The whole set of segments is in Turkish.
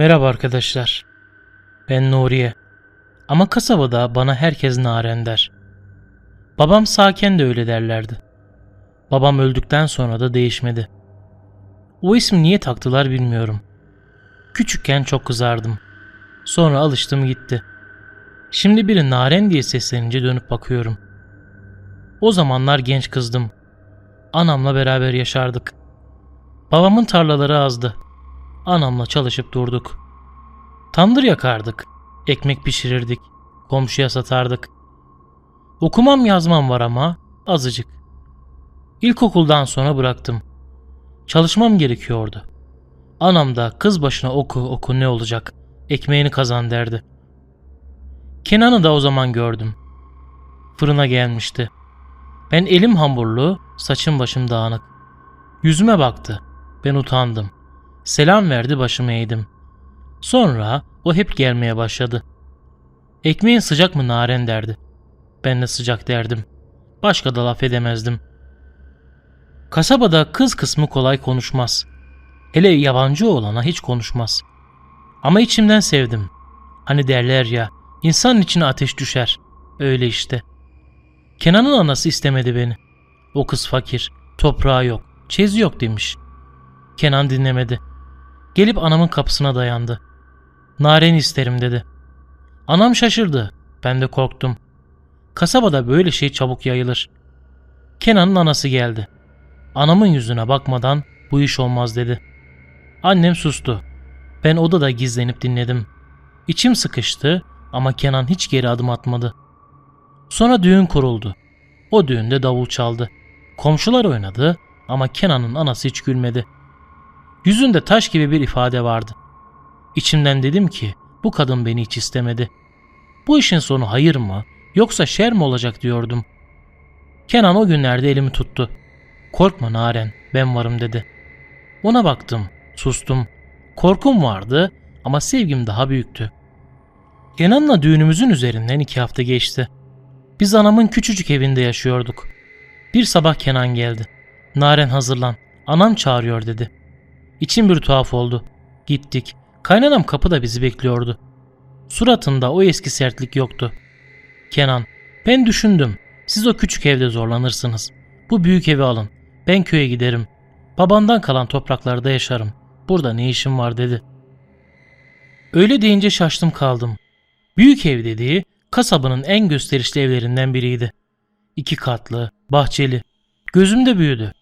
Merhaba arkadaşlar. Ben Nuriye. Ama kasabada bana herkes Naren der. Babam sağken de öyle derlerdi. Babam öldükten sonra da değişmedi. O ismi niye taktılar bilmiyorum. Küçükken çok kızardım. Sonra alıştım gitti. Şimdi biri Naren diye seslenince dönüp bakıyorum. O zamanlar genç kızdım. Anamla beraber yaşardık. Babamın tarlaları azdı. Anamla çalışıp durduk. Tandır yakardık. Ekmek pişirirdik. Komşuya satardık. Okumam yazmam var ama azıcık. İlkokuldan sonra bıraktım. Çalışmam gerekiyordu. Anam da kız başına oku oku ne olacak ekmeğini kazan derdi. Kenan'ı da o zaman gördüm. Fırına gelmişti. Ben elim hamburlu, saçım başım dağınık. Yüzüme baktı. Ben utandım. Selam verdi başımı eğdim. Sonra o hep gelmeye başladı. Ekmeğin sıcak mı naren derdi. Ben de sıcak derdim. Başka da laf edemezdim. Kasabada kız kısmı kolay konuşmaz. Hele yabancı olana hiç konuşmaz. Ama içimden sevdim. Hani derler ya, insanın içine ateş düşer. Öyle işte. Kenan'ın anası istemedi beni. O kız fakir, toprağı yok, çezi yok demiş. Kenan dinlemedi. Gelip anamın kapısına dayandı. Naren isterim dedi. Anam şaşırdı. Ben de korktum. Kasabada böyle şey çabuk yayılır. Kenan'ın anası geldi. Anamın yüzüne bakmadan bu iş olmaz dedi. Annem sustu. Ben odada gizlenip dinledim. İçim sıkıştı ama Kenan hiç geri adım atmadı. Sonra düğün kuruldu. O düğünde davul çaldı. Komşular oynadı ama Kenan'ın anası hiç gülmedi. Yüzünde taş gibi bir ifade vardı. İçimden dedim ki bu kadın beni hiç istemedi. Bu işin sonu hayır mı yoksa şer mi olacak diyordum. Kenan o günlerde elimi tuttu. Korkma Naren ben varım dedi. Ona baktım sustum. Korkum vardı ama sevgim daha büyüktü. Kenan'la düğünümüzün üzerinden iki hafta geçti. Biz anamın küçücük evinde yaşıyorduk. Bir sabah Kenan geldi. Naren hazırlan. Anam çağırıyor dedi. İçim bir tuhaf oldu. Gittik. Kaynanam kapıda bizi bekliyordu. Suratında o eski sertlik yoktu. Kenan, ben düşündüm. Siz o küçük evde zorlanırsınız. Bu büyük evi alın. Ben köye giderim. Babamdan kalan topraklarda yaşarım. Burada ne işim var dedi. Öyle deyince şaştım kaldım. Büyük ev dediği kasabının en gösterişli evlerinden biriydi. İki katlı, bahçeli. Gözümde büyüdü.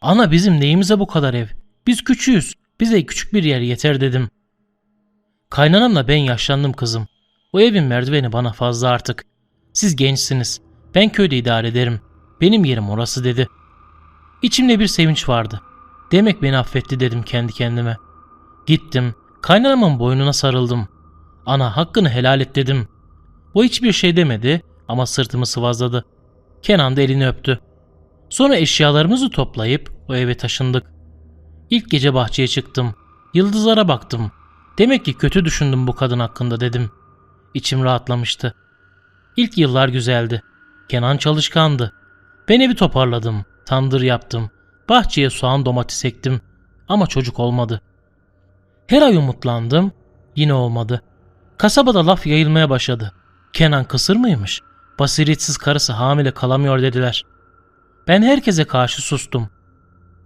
Ana bizim neyimize bu kadar ev? Biz küçüğüz. Bize küçük bir yer yeter dedim. Kaynanamla ben yaşlandım kızım. O evin merdiveni bana fazla artık. Siz gençsiniz. Ben köyde idare ederim. Benim yerim orası dedi. İçimde bir sevinç vardı. Demek beni affetti dedim kendi kendime. Gittim. Kaynanamın boynuna sarıldım. Ana hakkını helal et dedim. O hiçbir şey demedi ama sırtımı sıvazladı. Kenan da elini öptü. Sonra eşyalarımızı toplayıp o eve taşındık. İlk gece bahçeye çıktım. Yıldızlara baktım. Demek ki kötü düşündüm bu kadın hakkında dedim. İçim rahatlamıştı. İlk yıllar güzeldi. Kenan çalışkandı. Ben evi toparladım. Tandır yaptım. Bahçeye soğan domates ektim. Ama çocuk olmadı. Her ay umutlandım. Yine olmadı. Kasabada laf yayılmaya başladı. Kenan kısır mıymış? Basiretsiz karısı hamile kalamıyor dediler. Ben herkese karşı sustum.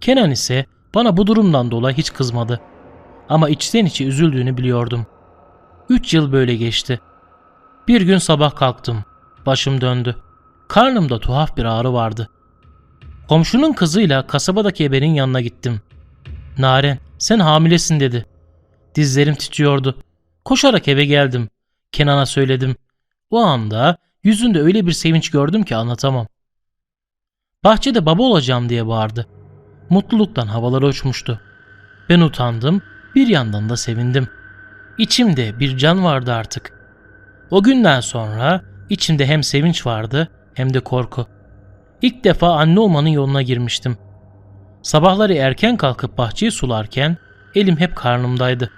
Kenan ise bana bu durumdan dolayı hiç kızmadı. Ama içten içe üzüldüğünü biliyordum. Üç yıl böyle geçti. Bir gün sabah kalktım. Başım döndü. Karnımda tuhaf bir ağrı vardı. Komşunun kızıyla kasabadaki ebenin yanına gittim. Naren sen hamilesin dedi. Dizlerim titriyordu. Koşarak eve geldim. Kenan'a söyledim. O anda yüzünde öyle bir sevinç gördüm ki anlatamam. Bahçede baba olacağım diye bağırdı. Mutluluktan havalara uçmuştu. Ben utandım, bir yandan da sevindim. İçimde bir can vardı artık. O günden sonra içimde hem sevinç vardı hem de korku. İlk defa anne olmanın yoluna girmiştim. Sabahları erken kalkıp bahçeyi sularken elim hep karnımdaydı.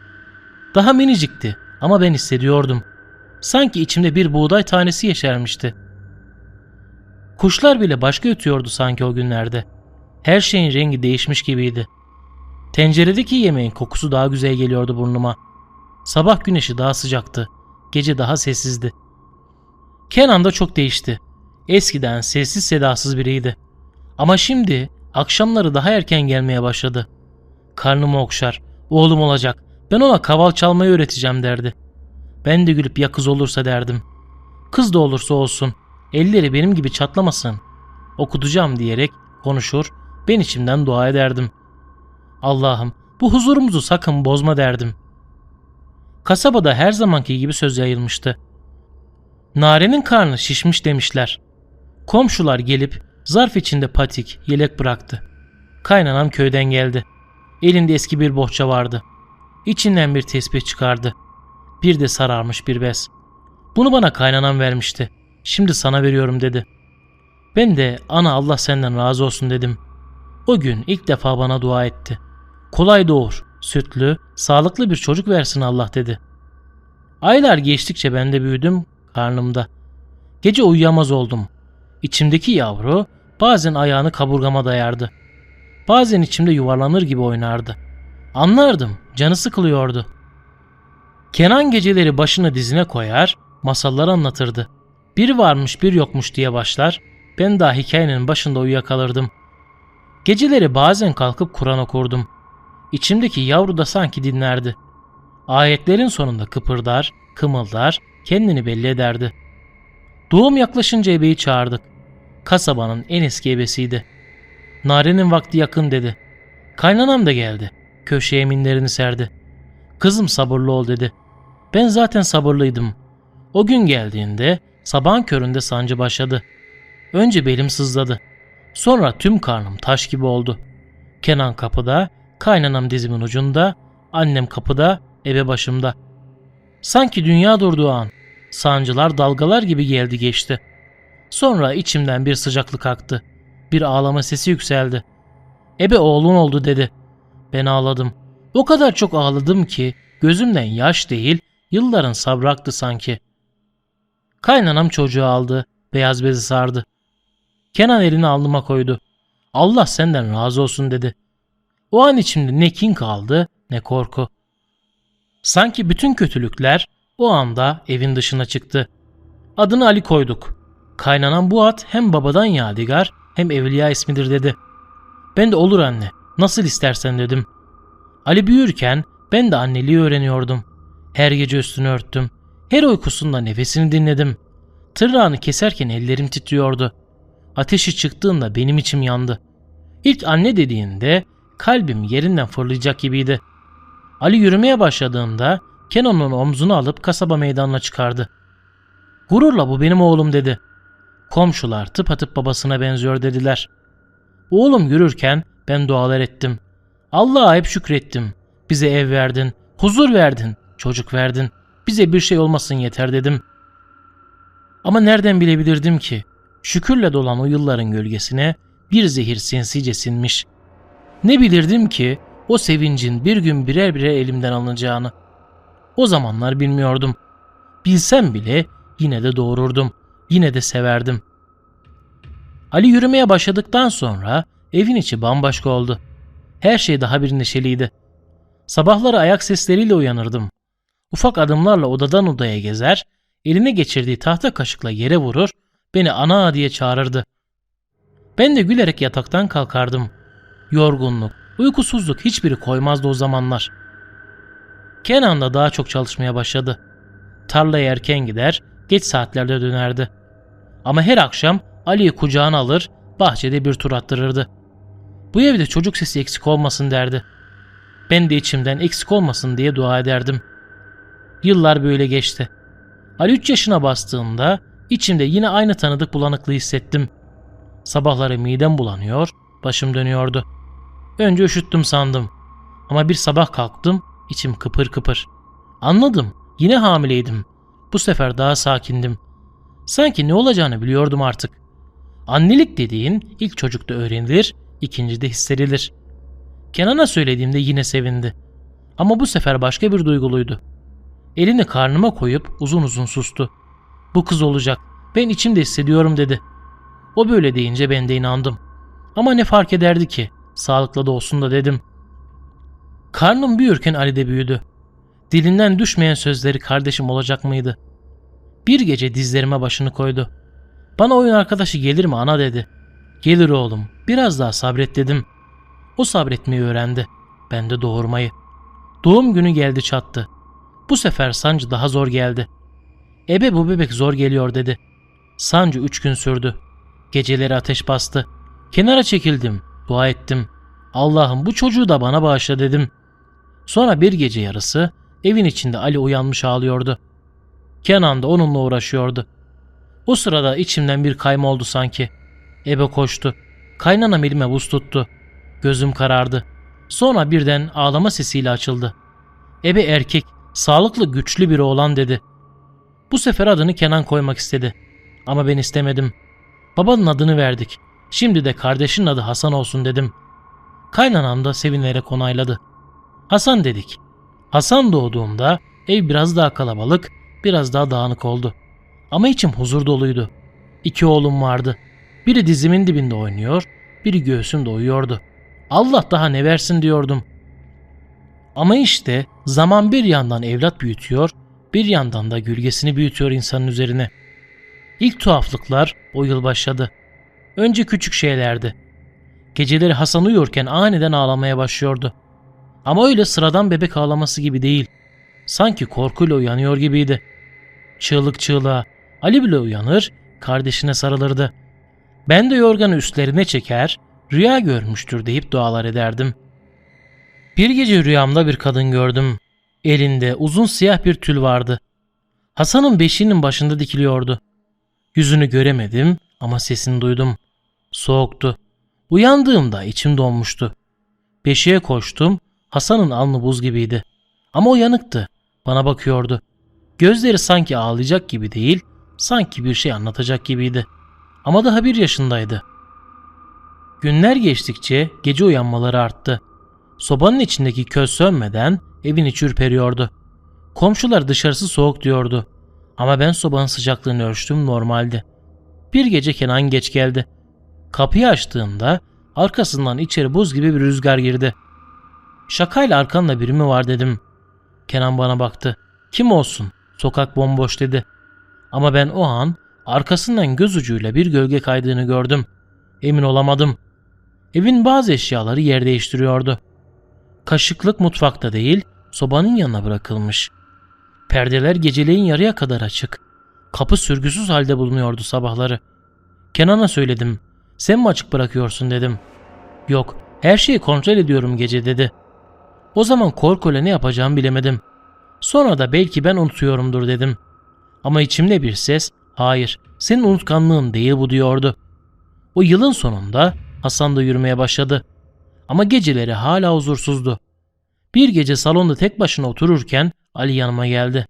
Daha minicikti ama ben hissediyordum. Sanki içimde bir buğday tanesi yeşermişti. Kuşlar bile başka ötüyordu sanki o günlerde. Her şeyin rengi değişmiş gibiydi. Tenceredeki yemeğin kokusu daha güzel geliyordu burnuma. Sabah güneşi daha sıcaktı. Gece daha sessizdi. Kenan da çok değişti. Eskiden sessiz sedasız biriydi. Ama şimdi akşamları daha erken gelmeye başladı. Karnımı okşar, oğlum olacak, ben ona kaval çalmayı öğreteceğim derdi. Ben de gülüp ya kız olursa derdim. Kız da olursa olsun, elleri benim gibi çatlamasın. Okutacağım diyerek konuşur, ben içimden dua ederdim. Allah'ım bu huzurumuzu sakın bozma derdim. Kasabada her zamanki gibi söz yayılmıştı. Narenin karnı şişmiş demişler. Komşular gelip zarf içinde patik, yelek bıraktı. Kaynanam köyden geldi. Elinde eski bir bohça vardı. İçinden bir tesbih çıkardı. Bir de sararmış bir bez. Bunu bana kaynanam vermişti. Şimdi sana veriyorum dedi. Ben de ana Allah senden razı olsun dedim. O gün ilk defa bana dua etti. Kolay doğur, sütlü, sağlıklı bir çocuk versin Allah dedi. Aylar geçtikçe ben de büyüdüm karnımda. Gece uyuyamaz oldum. İçimdeki yavru bazen ayağını kaburgama dayardı. Bazen içimde yuvarlanır gibi oynardı. Anlardım, canı sıkılıyordu. Kenan geceleri başını dizine koyar, masallar anlatırdı. Bir varmış bir yokmuş diye başlar, ben daha hikayenin başında uyuyakalırdım. Geceleri bazen kalkıp Kur'an okurdum. İçimdeki yavru da sanki dinlerdi. Ayetlerin sonunda kıpırdar, kımıldar, kendini belli ederdi. Doğum yaklaşınca ebeyi çağırdık. Kasabanın en eski ebesiydi. Narenin vakti yakın dedi. Kaynanam da geldi. Köşeye minderini serdi. Kızım sabırlı ol dedi. Ben zaten sabırlıydım. O gün geldiğinde sabahın köründe sancı başladı. Önce belim sızladı. Sonra tüm karnım taş gibi oldu. Kenan kapıda, kaynanam dizimin ucunda, annem kapıda, ebe başımda. Sanki dünya durduğu an, sancılar dalgalar gibi geldi geçti. Sonra içimden bir sıcaklık aktı. Bir ağlama sesi yükseldi. Ebe oğlun oldu dedi. Ben ağladım. O kadar çok ağladım ki gözümden yaş değil, yılların sabrı aktı sanki. Kaynanam çocuğu aldı, beyaz bezi sardı. Kenan elini alnıma koydu. Allah senden razı olsun dedi. O an içimde ne kin kaldı ne korku. Sanki bütün kötülükler o anda evin dışına çıktı. Adını Ali koyduk. Kaynanan bu at hem babadan yadigar hem evliya ismidir dedi. Ben de olur anne nasıl istersen dedim. Ali büyürken ben de anneliği öğreniyordum. Her gece üstünü örttüm. Her uykusunda nefesini dinledim. Tırnağını keserken ellerim titriyordu. Ateşi çıktığında benim içim yandı. İlk anne dediğinde kalbim yerinden fırlayacak gibiydi. Ali yürümeye başladığında Kenan'ın omzunu alıp kasaba meydanına çıkardı. Gururla bu benim oğlum dedi. Komşular tıpatıp babasına benziyor dediler. Oğlum yürürken ben dualar ettim. Allah'a hep şükrettim. Bize ev verdin, huzur verdin, çocuk verdin. Bize bir şey olmasın yeter dedim. Ama nereden bilebilirdim ki? Şükürle dolan o yılların gölgesine bir zehir sinsice sinmiş. Ne bilirdim ki o sevincin bir gün birer birer elimden alınacağını. O zamanlar bilmiyordum. Bilsem bile yine de doğururdum. Yine de severdim. Ali yürümeye başladıktan sonra evin içi bambaşka oldu. Her şey daha bir neşeliydi. Sabahları ayak sesleriyle uyanırdım. Ufak adımlarla odadan odaya gezer, eline geçirdiği tahta kaşıkla yere vurur, beni ana diye çağırırdı. Ben de gülerek yataktan kalkardım. Yorgunluk, uykusuzluk hiçbiri koymazdı o zamanlar. Kenan da daha çok çalışmaya başladı. Tarlaya erken gider, geç saatlerde dönerdi. Ama her akşam Ali'yi kucağına alır, bahçede bir tur attırırdı. Bu evde çocuk sesi eksik olmasın derdi. Ben de içimden eksik olmasın diye dua ederdim. Yıllar böyle geçti. Ali 3 yaşına bastığında içimde yine aynı tanıdık bulanıklığı hissettim. Sabahları midem bulanıyor, başım dönüyordu. Önce üşüttüm sandım. Ama bir sabah kalktım, içim kıpır kıpır. Anladım, yine hamileydim. Bu sefer daha sakindim. Sanki ne olacağını biliyordum artık. Annelik dediğin ilk çocukta öğrenilir, ikincide hissedilir. Kenan'a söylediğimde yine sevindi. Ama bu sefer başka bir duyguluydu. Elini karnıma koyup uzun uzun sustu. Bu kız olacak. Ben içimde hissediyorum dedi. O böyle deyince ben de inandım. Ama ne fark ederdi ki? Sağlıklı da olsun da dedim. Karnım büyürken Ali de büyüdü. Dilinden düşmeyen sözleri kardeşim olacak mıydı? Bir gece dizlerime başını koydu. Bana oyun arkadaşı gelir mi ana dedi. Gelir oğlum biraz daha sabret dedim. O sabretmeyi öğrendi. Ben de doğurmayı. Doğum günü geldi çattı. Bu sefer sancı daha zor geldi. Ebe bu bebek zor geliyor dedi. Sancı üç gün sürdü. Geceleri ateş bastı. Kenara çekildim. Dua ettim. Allah'ım bu çocuğu da bana bağışla dedim. Sonra bir gece yarısı evin içinde Ali uyanmış ağlıyordu. Kenan da onunla uğraşıyordu. O sırada içimden bir kayma oldu sanki. Ebe koştu. Kaynanam elime buz tuttu. Gözüm karardı. Sonra birden ağlama sesiyle açıldı. Ebe erkek, sağlıklı güçlü bir oğlan dedi. Bu sefer adını Kenan koymak istedi. Ama ben istemedim. Babanın adını verdik. Şimdi de kardeşin adı Hasan olsun dedim. Kaynanam da sevinerek onayladı. Hasan dedik. Hasan doğduğunda ev biraz daha kalabalık, biraz daha dağınık oldu. Ama içim huzur doluydu. İki oğlum vardı. Biri dizimin dibinde oynuyor, biri göğsümde uyuyordu. Allah daha ne versin diyordum. Ama işte zaman bir yandan evlat büyütüyor, bir yandan da gölgesini büyütüyor insanın üzerine. İlk tuhaflıklar o yıl başladı. Önce küçük şeylerdi. Geceleri Hasan uyurken aniden ağlamaya başlıyordu. Ama öyle sıradan bebek ağlaması gibi değil. Sanki korkuyla uyanıyor gibiydi. Çığlık çığlığa Ali bile uyanır, kardeşine sarılırdı. Ben de yorganı üstlerine çeker, rüya görmüştür deyip dualar ederdim. Bir gece rüyamda bir kadın gördüm. Elinde uzun siyah bir tül vardı. Hasan'ın beşiğinin başında dikiliyordu. Yüzünü göremedim ama sesini duydum. Soğuktu. Uyandığımda içim donmuştu. Beşiğe koştum. Hasan'ın alnı buz gibiydi. Ama o yanıktı. Bana bakıyordu. Gözleri sanki ağlayacak gibi değil, sanki bir şey anlatacak gibiydi. Ama daha bir yaşındaydı. Günler geçtikçe gece uyanmaları arttı. Sobanın içindeki köz sönmeden evin içi ürperiyordu. Komşular dışarısı soğuk diyordu. Ama ben sobanın sıcaklığını ölçtüm normaldi. Bir gece Kenan geç geldi. Kapıyı açtığımda arkasından içeri buz gibi bir rüzgar girdi. Şakayla arkanda biri mi var dedim. Kenan bana baktı. Kim olsun? Sokak bomboş dedi. Ama ben o an arkasından göz ucuyla bir gölge kaydığını gördüm. Emin olamadım. Evin bazı eşyaları yer değiştiriyordu. Kaşıklık mutfakta değil, sobanın yanına bırakılmış. Perdeler geceleyin yarıya kadar açık. Kapı sürgüsüz halde bulunuyordu sabahları. Kenan'a söyledim. Sen mi açık bırakıyorsun dedim. Yok, her şeyi kontrol ediyorum gece dedi. O zaman korkuyla ne yapacağımı bilemedim. Sonra da belki ben unutuyorumdur dedim. Ama içimde bir ses, hayır senin unutkanlığın değil bu diyordu. O yılın sonunda Hasan da yürümeye başladı. Ama geceleri hala huzursuzdu. Bir gece salonda tek başına otururken Ali yanıma geldi.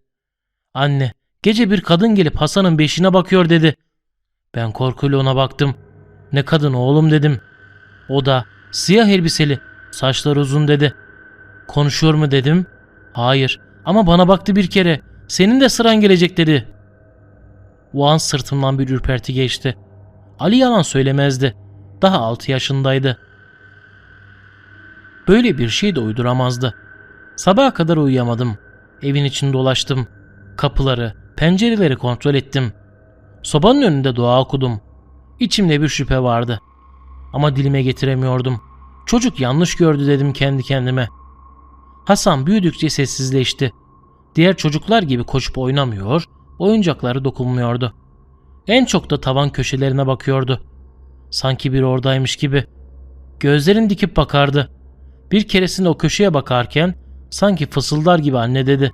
Anne, gece bir kadın gelip Hasan'ın beşine bakıyor dedi. Ben korkuyla ona baktım. Ne kadın oğlum dedim. O da siyah elbiseli, saçları uzun dedi. Konuşuyor mu dedim. Hayır ama bana baktı bir kere. Senin de sıran gelecek dedi. O an sırtımdan bir ürperti geçti. Ali yalan söylemezdi. Daha altı yaşındaydı. Böyle bir şey de uyduramazdı. Sabaha kadar uyuyamadım. Evin içinde dolaştım. Kapıları, pencereleri kontrol ettim. Sobanın önünde dua okudum. İçimde bir şüphe vardı. Ama dilime getiremiyordum. Çocuk yanlış gördü dedim kendi kendime. Hasan büyüdükçe sessizleşti. Diğer çocuklar gibi koşup oynamıyor, oyuncakları dokunmuyordu. En çok da tavan köşelerine bakıyordu. Sanki bir oradaymış gibi. Gözlerini dikip bakardı. Bir keresinde o köşeye bakarken sanki fısıldar gibi anne dedi.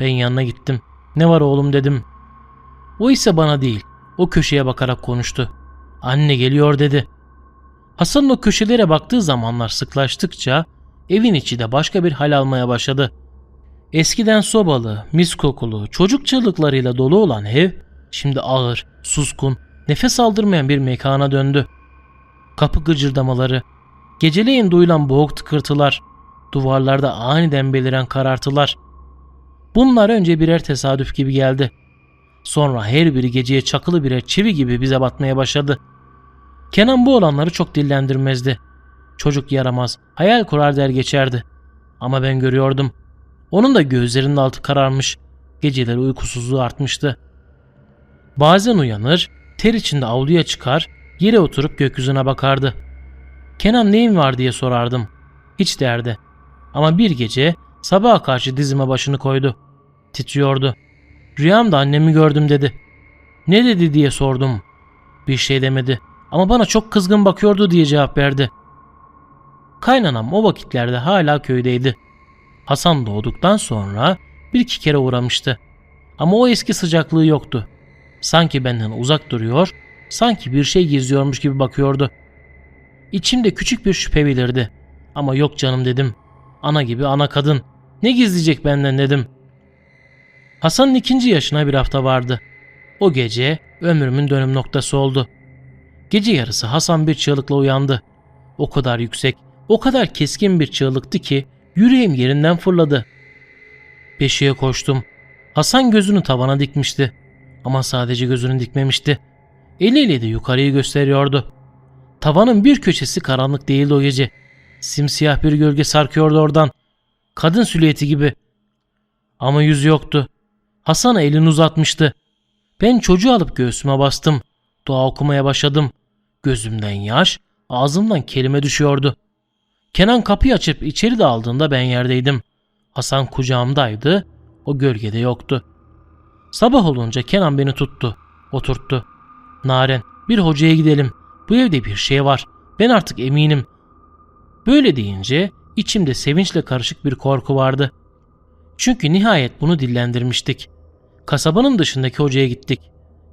Ben yanına gittim. Ne var oğlum dedim. O ise bana değil. O köşeye bakarak konuştu. Anne geliyor dedi. Hasan'ın o köşelere baktığı zamanlar sıklaştıkça evin içi de başka bir hal almaya başladı. Eskiden sobalı, mis kokulu, çocuk çığlıklarıyla dolu olan ev şimdi ağır, suskun, nefes aldırmayan bir mekana döndü. Kapı gıcırdamaları, geceleyin duyulan boğuk tıkırtılar, duvarlarda aniden beliren karartılar. Bunlar önce birer tesadüf gibi geldi. Sonra her biri geceye çakılı birer çivi gibi bize batmaya başladı. Kenan bu olanları çok dillendirmezdi. Çocuk yaramaz, hayal kurar der geçerdi. Ama ben görüyordum. Onun da gözlerinin altı kararmış. Geceleri uykusuzluğu artmıştı. Bazen uyanır, ter içinde avluya çıkar, yere oturup gökyüzüne bakardı. Kenan neyin var diye sorardım. Hiç derdi. Ama bir gece sabaha karşı dizime başını koydu. Titriyordu. Rüyamda annemi gördüm dedi. Ne dedi diye sordum. Bir şey demedi ama bana çok kızgın bakıyordu diye cevap verdi. Kaynanam o vakitlerde hala köydeydi. Hasan doğduktan sonra bir iki kere uğramıştı. Ama o eski sıcaklığı yoktu. Sanki benden uzak duruyor, sanki bir şey gizliyormuş gibi bakıyordu. İçimde küçük bir şüphe belirdi. Ama yok canım dedim. Ana gibi ana kadın. Ne gizleyecek benden dedim. Hasan'ın ikinci yaşına bir hafta vardı. O gece ömrümün dönüm noktası oldu. Gece yarısı Hasan bir çığlıkla uyandı. O kadar yüksek, o kadar keskin bir çığlıktı ki yüreğim yerinden fırladı. Peşiye koştum. Hasan gözünü tavana dikmişti. Ama sadece gözünü dikmemişti. Eliyle de yukarıyı gösteriyordu. Tavanın bir köşesi karanlık değildi o gece. Simsiyah bir gölge sarkıyordu oradan. Kadın silüeti gibi. Ama yüz yoktu. Hasan'a elini uzatmıştı. Ben çocuğu alıp göğsüme bastım. Dua okumaya başladım. Gözümden yaş, ağzımdan kelime düşüyordu. Kenan kapıyı açıp içeri daldığında ben yerdeydim. Hasan kucağımdaydı. O gölgede yoktu. Sabah olunca Kenan beni tuttu. Oturttu. Naren bir hocaya gidelim. Bu evde bir şey var. Ben artık eminim. Böyle deyince içimde sevinçle karışık bir korku vardı. Çünkü nihayet bunu dillendirmiştik. Kasabanın dışındaki hocaya gittik.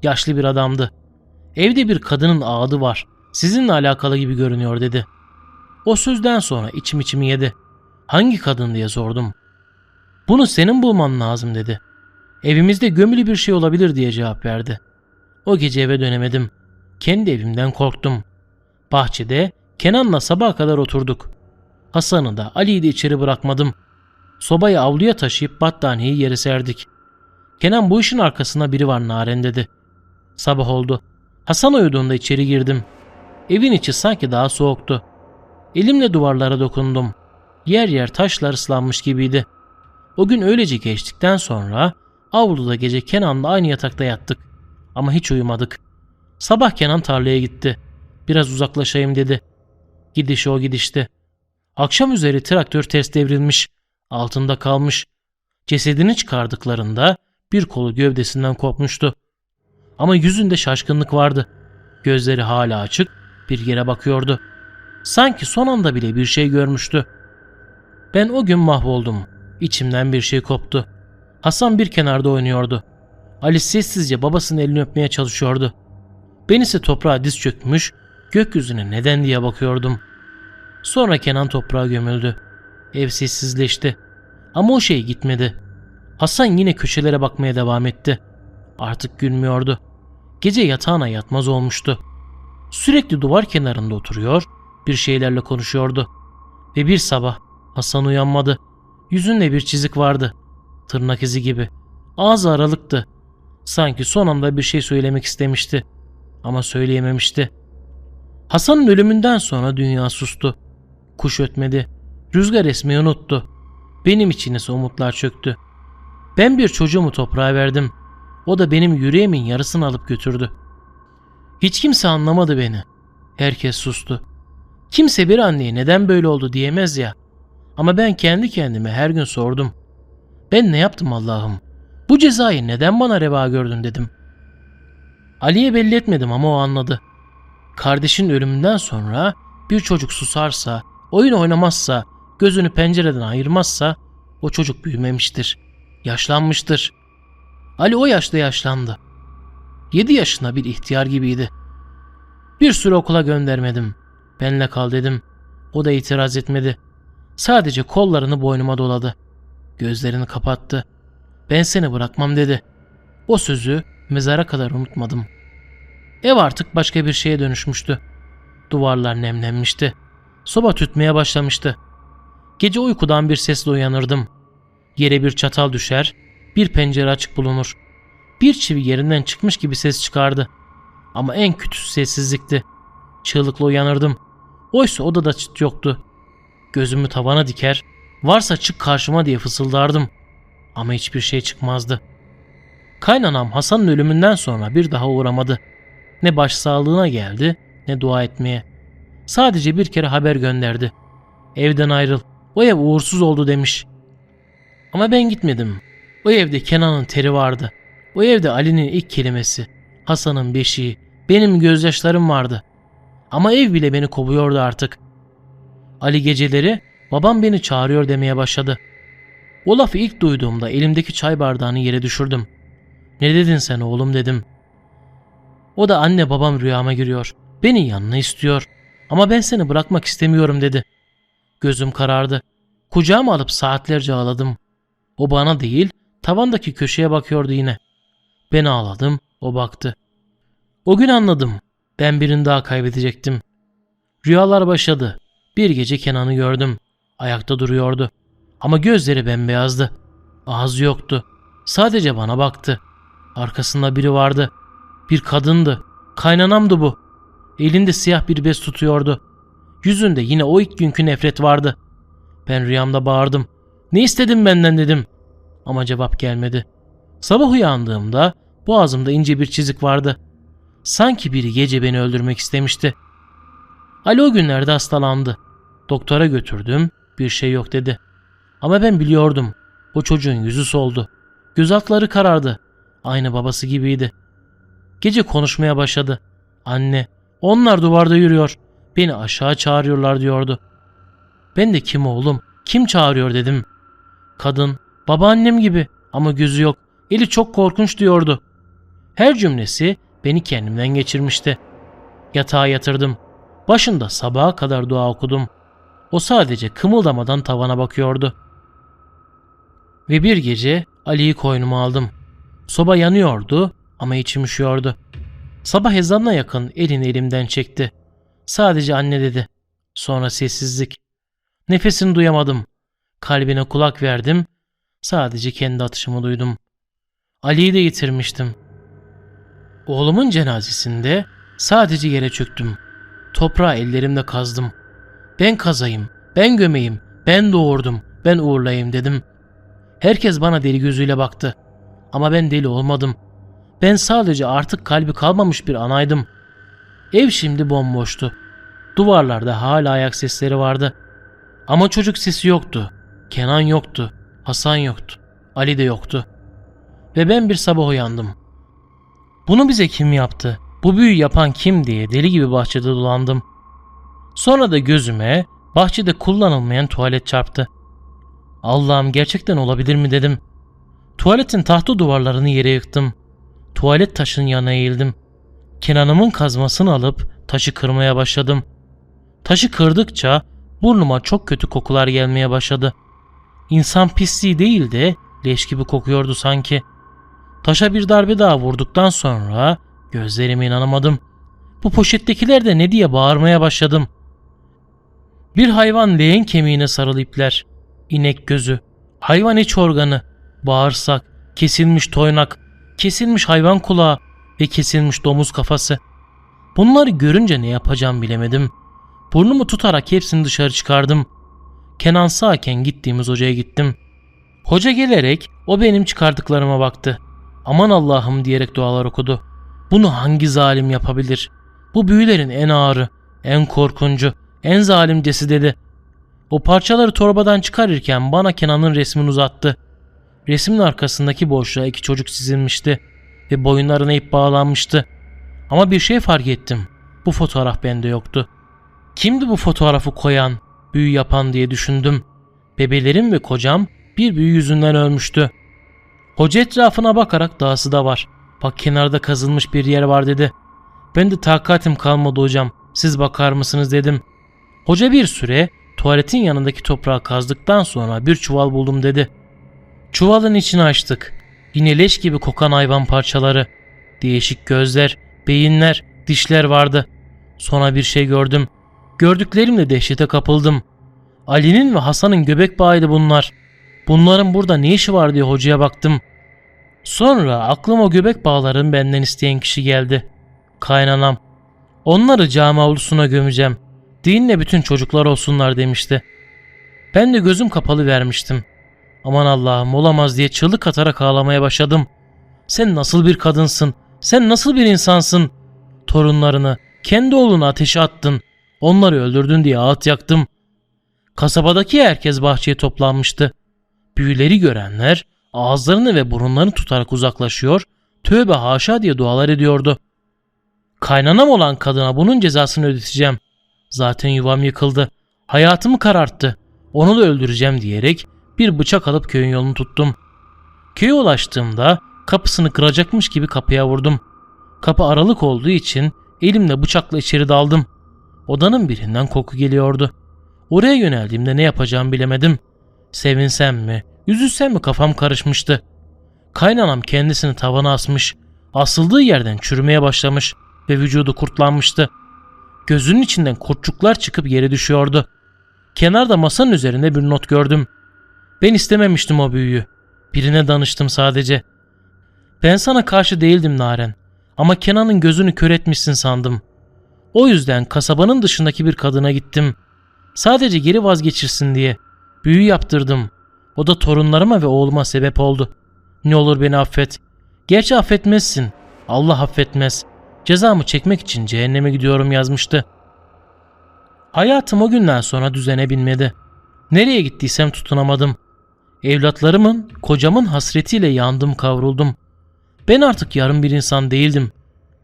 Yaşlı bir adamdı. Evde bir kadının ağıdı var. Sizinle alakalı gibi görünüyor dedi. O sözden sonra içim içimi yedi. Hangi kadın diye sordum. Bunu senin bulman lazım dedi. Evimizde gömülü bir şey olabilir diye cevap verdi. O gece eve dönemedim. Kendi evimden korktum. Bahçede Kenan'la sabaha kadar oturduk. Hasan'ı da Ali'yi de içeri bırakmadım. Sobayı avluya taşıyıp battaniyeyi yere serdik. Kenan bu işin arkasında biri var Naren dedi. Sabah oldu. Hasan uyuduğunda içeri girdim. Evin içi sanki daha soğuktu. Elimle duvarlara dokundum. Yer yer taşlar ıslanmış gibiydi. O gün öylece geçtikten sonra avluda gece Kenan'la aynı yatakta yattık. Ama hiç uyumadık. Sabah Kenan tarlaya gitti. Biraz uzaklaşayım dedi. Gidişi o gidişti. Akşam üzeri traktör ters devrilmiş. Altında kalmış. Cesedini çıkardıklarında bir kolu gövdesinden kopmuştu. Ama yüzünde şaşkınlık vardı. Gözleri hala açık bir yere bakıyordu. Sanki son anda bile bir şey görmüştü. Ben o gün mahvoldum. İçimden bir şey koptu. Hasan bir kenarda oynuyordu. Ali sessizce babasının elini öpmeye çalışıyordu. Ben ise toprağa diz çökmüş, gökyüzüne neden diye bakıyordum. Sonra Kenan toprağa gömüldü. Ev sessizleşti. Ama o şey gitmedi. Hasan yine köşelere bakmaya devam etti. Artık gülmüyordu. Gece yatağına yatmaz olmuştu. Sürekli duvar kenarında oturuyor, bir şeylerle konuşuyordu. Ve bir sabah Hasan uyanmadı. Yüzünde bir çizik vardı. Tırnak izi gibi. Ağzı aralıktı. Sanki son anda bir şey söylemek istemişti. Ama söyleyememişti. Hasan'ın ölümünden sonra dünya sustu. Kuş ötmedi. Rüzgar esmeyi unuttu. Benim için ise umutlar çöktü. Ben bir çocuğumu toprağa verdim. O da benim yüreğimin yarısını alıp götürdü. Hiç kimse anlamadı beni. Herkes sustu. Kimse bir anneye neden böyle oldu diyemez ya. Ama ben kendi kendime her gün sordum. Ben ne yaptım Allah'ım? Bu cezayı neden bana reva gördün dedim. Ali'ye belli etmedim ama o anladı. Kardeşin ölümünden sonra bir çocuk susarsa, oyun oynamazsa, gözünü pencereden ayırmazsa o çocuk büyümemiştir. Yaşlanmıştır. Ali o yaşta yaşlandı. 7 yaşında bir ihtiyar gibiydi. Bir süre okula göndermedim. Benle kal dedim. O da itiraz etmedi. Sadece kollarını boynuma doladı. Gözlerini kapattı. Ben seni bırakmam dedi. O sözü mezara kadar unutmadım. Ev artık başka bir şeye dönüşmüştü. Duvarlar nemlenmişti. Soba tütmeye başlamıştı. Gece uykudan bir sesle uyanırdım. Yere bir çatal düşer, bir pencere açık bulunur. Bir çivi yerinden çıkmış gibi ses çıkardı. Ama en kötüsü sessizlikti. Çığlıkla uyanırdım. Oysa odada çıt yoktu. Gözümü tavana diker, Varsa çık karşıma diye fısıldardım. Ama hiçbir şey çıkmazdı. Kaynanam Hasan'ın ölümünden sonra bir daha uğramadı. Ne başsağlığına geldi ne dua etmeye. Sadece bir kere haber gönderdi. Evden ayrıl. O ev uğursuz oldu demiş. Ama ben gitmedim. O evde Kenan'ın teri vardı. O evde Ali'nin ilk kelimesi, Hasan'ın beşiği, benim gözyaşlarım vardı. Ama ev bile beni kovuyordu artık. Ali geceleri babam beni çağırıyor demeye başladı. O lafı ilk duyduğumda elimdeki çay bardağını yere düşürdüm. Ne dedin sen oğlum dedim. O da anne babam rüyama giriyor. Beni yanına istiyor. Ama ben seni bırakmak istemiyorum dedi. Gözüm karardı. Kucağıma alıp saatlerce ağladım. O bana değil, tavandaki köşeye bakıyordu yine. Ben ağladım, o baktı. O gün anladım. Ben birini daha kaybedecektim. Rüyalar başladı. Bir gece Kenan'ı gördüm. Ayakta duruyordu. Ama gözleri bembeyazdı. Ağzı yoktu. Sadece bana baktı. Arkasında biri vardı. Bir kadındı. Kaynanamdı bu. Elinde siyah bir bez tutuyordu. Yüzünde yine o ilk günkü nefret vardı. Ben rüyamda bağırdım. Ne istedin benden dedim. Ama cevap gelmedi. Sabah uyandığımda boğazımda ince bir çizik vardı. Sanki biri gece beni öldürmek istemişti. Ali o günlerde hastalandı. Doktora götürdüm. Bir şey yok dedi. Ama ben biliyordum. O çocuğun yüzü soldu. Göz altları karardı. Aynı babası gibiydi. Gece konuşmaya başladı. Anne, onlar duvarda yürüyor. Beni aşağı çağırıyorlar diyordu. Ben de kim oğlum, kim çağırıyor dedim. Kadın, babaannem gibi ama gözü yok. Eli çok korkunç diyordu. Her cümlesi beni kendimden geçirmişti. Yatağa yatırdım. Başında sabaha kadar dua okudum. O sadece kımıldamadan tavana bakıyordu. Ve bir gece Ali'yi koynuma aldım. Soba yanıyordu ama içim üşüyordu. Sabah ezanına yakın elini elimden çekti. Sadece anne dedi. Sonra sessizlik. Nefesini duyamadım. Kalbine kulak verdim. Sadece kendi atışımı duydum. Ali'yi de yitirmiştim. Oğlumun cenazesinde sadece yere çöktüm. Toprağı ellerimle kazdım. Ben kazayım, ben gömeyim, ben doğurdum, ben uğurlayayım dedim. Herkes bana deli gözüyle baktı. Ama ben deli olmadım. Ben sadece artık kalbi kalmamış bir anaydım. Ev şimdi bomboştu. Duvarlarda hala ayak sesleri vardı. Ama çocuk sesi yoktu. Kenan yoktu. Hasan yoktu. Ali de yoktu. Ve ben bir sabah uyandım. Bunu bize kim yaptı? Bu büyü yapan kim diye deli gibi bahçede dolandım. Sonra da gözüme bahçede kullanılmayan tuvalet çarptı. Allah'ım gerçekten olabilir mi dedim. Tuvaletin tahta duvarlarını yere yıktım. Tuvalet taşının yanına eğildim. Kenan'ımın kazmasını alıp taşı kırmaya başladım. Taşı kırdıkça burnuma çok kötü kokular gelmeye başladı. İnsan pisliği değil de leş gibi kokuyordu sanki. Taşa bir darbe daha vurduktan sonra gözlerime inanamadım. Bu poşettekiler de ne diye bağırmaya başladım. Bir hayvan leğen kemiğine sarılı ipler, inek gözü, hayvan iç organı, bağırsak, kesilmiş toynak, kesilmiş hayvan kulağı ve kesilmiş domuz kafası. Bunları görünce ne yapacağım bilemedim. Burnumu tutarak hepsini dışarı çıkardım. Kenan sağken gittiğimiz hocaya gittim. Hoca gelerek o benim çıkardıklarıma baktı. Aman Allah'ım diyerek dualar okudu. Bunu hangi zalim yapabilir? Bu büyülerin en ağırı, en korkuncu, en zalimcesi dedi. O parçaları torbadan çıkarırken bana Kenan'ın resmini uzattı. Resmin arkasındaki boşluğa iki çocuk çizilmişti ve boyunlarına ip bağlanmıştı. Ama bir şey fark ettim. Bu fotoğraf bende yoktu. Kimdi bu fotoğrafı koyan, büyü yapan diye düşündüm. Bebelerim ve kocam bir büyü yüzünden ölmüştü. Hoca etrafına bakarak dahası da var. Bak kenarda kazılmış bir yer var dedi. Ben de takatim kalmadı hocam. Siz bakar mısınız dedim. Hoca bir süre tuvaletin yanındaki toprağı kazdıktan sonra bir çuval buldum dedi. Çuvalın içini açtık. Yine leş gibi kokan hayvan parçaları. Değişik gözler, beyinler, dişler vardı. Sonra bir şey gördüm. Gördüklerimle dehşete kapıldım. Ali'nin ve Hasan'ın göbek bağıydı bunlar. Bunların burada ne işi var diye hocaya baktım. Sonra aklıma göbek bağların benden isteyen kişi geldi. Kaynanam. Onları cami avlusuna gömeceğim. Dinle bütün çocuklar olsunlar demişti. Ben de gözüm kapalı vermiştim. Aman Allah'ım olamaz diye çığlık atarak ağlamaya başladım. Sen nasıl bir kadınsın? Sen nasıl bir insansın? Torunlarını, kendi oğlunu ateşe attın. Onları öldürdün diye ağıt yaktım. Kasabadaki herkes bahçeye toplanmıştı. Büyüleri görenler ağızlarını ve burunlarını tutarak uzaklaşıyor, tövbe haşa diye dualar ediyordu. Kaynanam olan kadına bunun cezasını ödeteceğim. Zaten yuvam yıkıldı. Hayatımı kararttı. Onu da öldüreceğim diyerek bir bıçak alıp köyün yolunu tuttum. Köye ulaştığımda kapısını kıracakmış gibi kapıya vurdum. Kapı aralık olduğu için elimle bıçakla içeri daldım. Odanın birinden koku geliyordu. Oraya yöneldiğimde ne yapacağımı bilemedim. Sevinsem mi, üzülsem mi kafam karışmıştı. Kaynanam kendisini tavana asmış, asıldığı yerden çürümeye başlamış ve vücudu kurtlanmıştı. Gözünün içinden kurtçuklar çıkıp yere düşüyordu. Kenarda masanın üzerinde bir not gördüm. Ben istememiştim o büyüyü. Birine danıştım sadece. Ben sana karşı değildim Naren. Ama Kenan'ın gözünü kör etmişsin sandım. O yüzden kasabanın dışındaki bir kadına gittim. Sadece geri vazgeçirsin diye. Büyü yaptırdım. O da torunlarıma ve oğluma sebep oldu. Ne olur beni affet. Gerçi affetmezsin. Allah affetmez. Cezamı çekmek için cehenneme gidiyorum yazmıştı. Hayatım o günden sonra düzene binmedi. Nereye gittiysem tutunamadım. Evlatlarımın, kocamın hasretiyle yandım kavruldum. Ben artık yarım bir insan değildim.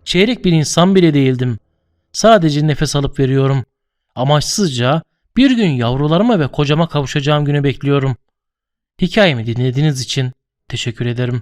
Çeyrek bir insan bile değildim. Sadece nefes alıp veriyorum. Amaçsızca bir gün yavrularıma ve kocama kavuşacağım günü bekliyorum. Hikayemi dinlediğiniz için teşekkür ederim.